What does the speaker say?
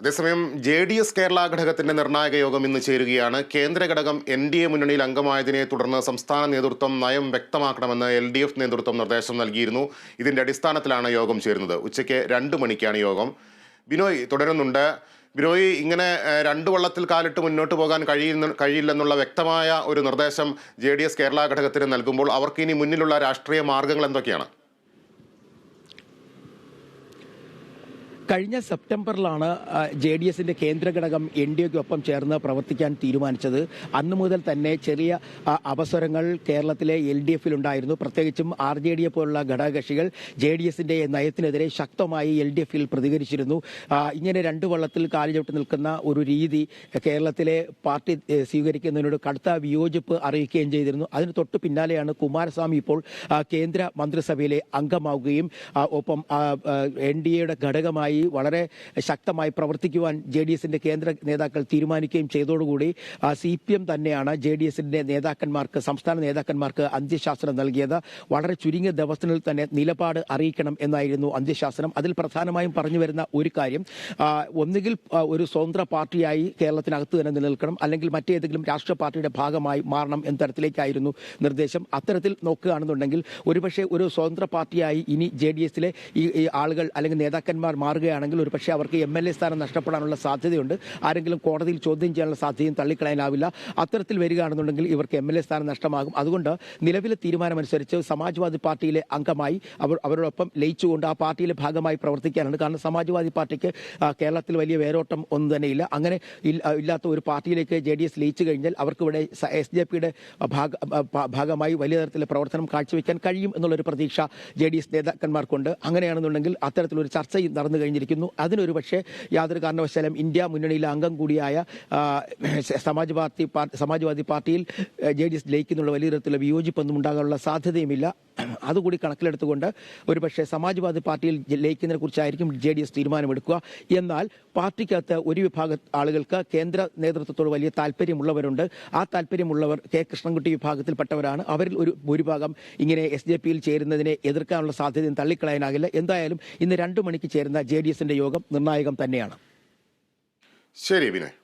അതേസമയം J D S Kerala ഘടകത്തിന്റെ നിർണായക യോഗം ഇന്ന് ചേരുകയാണ്. കേന്ദ്ര ഘടകം എൻ ഡി എ മുന്നണിയിൽ അംഗമായതിനെ തുടർന്ന് സംസ്ഥാന നേതൃത്വം നയം വ്യക്തമാക്കണമെന്ന് എൽ ഡി എഫ് നേതൃത്വം നിർദ്ദേശം നൽകിയിരുന്നു. ഇതിന്റെ അടിസ്ഥാനത്തിലാണ് യോഗം ചേരുന്നത്. ഉച്ചയ്ക്ക് രണ്ട് മണിക്കാണ് യോഗം. ബിനോയ് തുടരുന്നുണ്ട്. ബിനോയ് ഇങ്ങനെ രണ്ടു വള്ളത്തിൽ കാലിട്ട് മുന്നോട്ട് പോകാൻ കഴിയുന്ന കഴിയില്ലെന്നുള്ള വ്യക്തമായ ഒരു നിർദ്ദേശം ജെ ഡി എസ് കേരള ഘടകത്തിന് നൽകുമ്പോൾ അവർക്ക് ഇനി മുന്നിലുള്ള രാഷ്ട്രീയ മാർഗങ്ങൾ എന്തൊക്കെയാണ്? കഴിഞ്ഞ സെപ്റ്റംബറിലാണ് ജെ ഡി എസിന്റെ കേന്ദ്ര ഘടകം എൻ ഡി എക്കൊപ്പം ചേർന്ന് പ്രവർത്തിക്കാൻ തീരുമാനിച്ചത്. അന്നു മുതൽ തന്നെ ചെറിയ അവസരങ്ങൾ കേരളത്തിലെ എൽ ഡി എഫിലുണ്ടായിരുന്നു. പ്രത്യേകിച്ചും ആർ ജെ ഡി എ പോലുള്ള ഘടകകക്ഷികൾ ജെ ഡി എസിന്റെ നയത്തിനെതിരെ ശക്തമായി എൽ ഡി എഫിൽ പ്രതികരിച്ചിരുന്നു. ഇങ്ങനെ രണ്ടു വള്ളത്തിൽ കാലുചവിട്ട് നിൽക്കുന്ന ഒരു രീതി കേരളത്തിലെ പാർട്ടി സ്വീകരിക്കുന്നതിനോട് കടുത്ത വിയോജിപ്പ് അറിയിക്കുകയും ചെയ്തിരുന്നു. അതിന് തൊട്ട് പിന്നാലെയാണ് കുമാരസ്വാമി ഇപ്പോൾ കേന്ദ്ര മന്ത്രിസഭയിലെ അംഗമാവുകയും ഒപ്പം എൻ ഡി എയുടെ ഘടകമായി വളരെ ശക്തമായി പ്രവർത്തിക്കുവാൻ ജെ ഡി എസിന്റെ കേന്ദ്ര നേതാക്കൾ തീരുമാനിക്കുകയും ചെയ്തതോടുകൂടി സി പി എം തന്നെയാണ് ജെ ഡി എസിന്റെ നേതാക്കന്മാർക്ക് സംസ്ഥാന നേതാക്കന്മാർക്ക് അന്ത്യശാസനം നൽകിയത്. വളരെ ചുരുങ്ങിയ ദിവസത്തിൽ തന്നെ നിലപാട് അറിയിക്കണം എന്നായിരുന്നു അന്ത്യശാസനം. അതിൽ പ്രധാനമായും പറഞ്ഞു വരുന്ന ഒരു കാര്യം ഒന്നുകിൽ ഒരു സ്വതന്ത്ര പാർട്ടിയായി കേരളത്തിനകത്ത് തന്നെ നിലനിൽക്കണം അല്ലെങ്കിൽ മറ്റേതെങ്കിലും രാഷ്ട്രീയ പാർട്ടിയുടെ ഭാഗമായി മാറണം എന്ന തരത്തിലേക്കായിരുന്നു നിർദ്ദേശം. അത്തരത്തിൽ നോക്കുകയാണെന്നുണ്ടെങ്കിൽ ഒരുപക്ഷെ ഒരു സ്വതന്ത്ര പാർട്ടിയായി ഇനി ജെ ഡി എസിലെ ഈ ആളുകൾ അല്ലെങ്കിൽ നേതാക്കന്മാർ മാറുകയാണെങ്കിൽ ഒരുപക്ഷെ അവർക്ക് എം എൽ എ സ്ഥാനം നഷ്ടപ്പെടാനുള്ള സാധ്യതയുണ്ട്. ആരെങ്കിലും കോടതിയിൽ ചോദ്യം ചെയ്യാനുള്ള സാധ്യതയും തള്ളിക്കളയാനാവില്ല. അത്തരത്തിൽ വരികയാണെന്നുണ്ടെങ്കിൽ ഇവർക്ക് എം എൽ എ സ്ഥാനം നഷ്ടമാകും. അതുകൊണ്ട് നിലവിലെ തീരുമാനമനുസരിച്ച് സമാജ്വാദി പാർട്ടിയിലെ അംഗമായി അവർ അവരോടൊപ്പം ലയിച്ചുകൊണ്ട് ആ പാർട്ടിയിലെ ഭാഗമായി പ്രവർത്തിക്കാനാണ്. കാരണം സമാജ്വാദി പാർട്ടിക്ക് കേരളത്തിൽ വലിയ വേരോട്ടം ഒന്നും തന്നെയില്ല. അങ്ങനെ ഇല്ലാത്ത ഒരു പാർട്ടിയിലേക്ക് ജെ ഡി എസ് ലയിച്ചു കഴിഞ്ഞാൽ അവർക്കിവിടെ എസ് ജെ പിയുടെ ഭാഗമായി വലിയ തരത്തിലെ പ്രവർത്തനം കാഴ്ചവെക്കാൻ കഴിയും എന്നുള്ളൊരു പ്രതീക്ഷ ജെ ഡി എസ് നേതാക്കന്മാർക്കുണ്ട്. അങ്ങനെയാണെന്നുണ്ടെങ്കിൽ അത്തരത്തിലൊരു ചർച്ചയും നടന്നു കഴിഞ്ഞിരിക്കുന്നു. അതിനൊരു പക്ഷേ യാതൊരു കാരണവശാലും ഇന്ത്യ മുന്നണിയിലെ അംഗം കൂടിയായ സമാജ് പാർട്ടി പാർ- സമാജ്വാദി പാർട്ടിയിൽ ജെ ഡി എസ് ലയിക്കുന്നുള്ള വലിയ തരത്തിലുള്ള വിയോജിപ്പൊന്നും ഉണ്ടാകാനുള്ള സാധ്യതയുമില്ല. അതുകൂടി കണക്കിലെടുത്തുകൊണ്ട് ഒരുപക്ഷെ സമാജ്വാദി പാർട്ടിയിൽ ലയിക്കുന്നതിനെ കുറിച്ചായിരിക്കും ജെ ഡി എസ് തീരുമാനമെടുക്കുക. എന്നാൽ പാർട്ടിക്കകത്ത് ഒരു വിഭാഗ ആളുകൾക്ക് കേന്ദ്ര നേതൃത്വത്തോട് വലിയ താല്പര്യമുള്ളവരുണ്ട്. ആ താല്പര്യമുള്ളവർ കെ കൃഷ്ണൻകുട്ടി വിഭാഗത്തിൽപ്പെട്ടവരാണ്. അവരിൽ ഒരു ഭൂരിഭാഗം ഇങ്ങനെ എസ് ജെ പിയിൽ ചേരുന്നതിനെ എതിർക്കാനുള്ള സാധ്യതയും തള്ളിക്കളയാനാകില്ല. എന്തായാലും ഇന്ന് രണ്ടു മണിക്ക് ചേരുന്ന ജെ യോഗം നിർണായകം തന്നെയാണ്. ശരി ബിനോയ്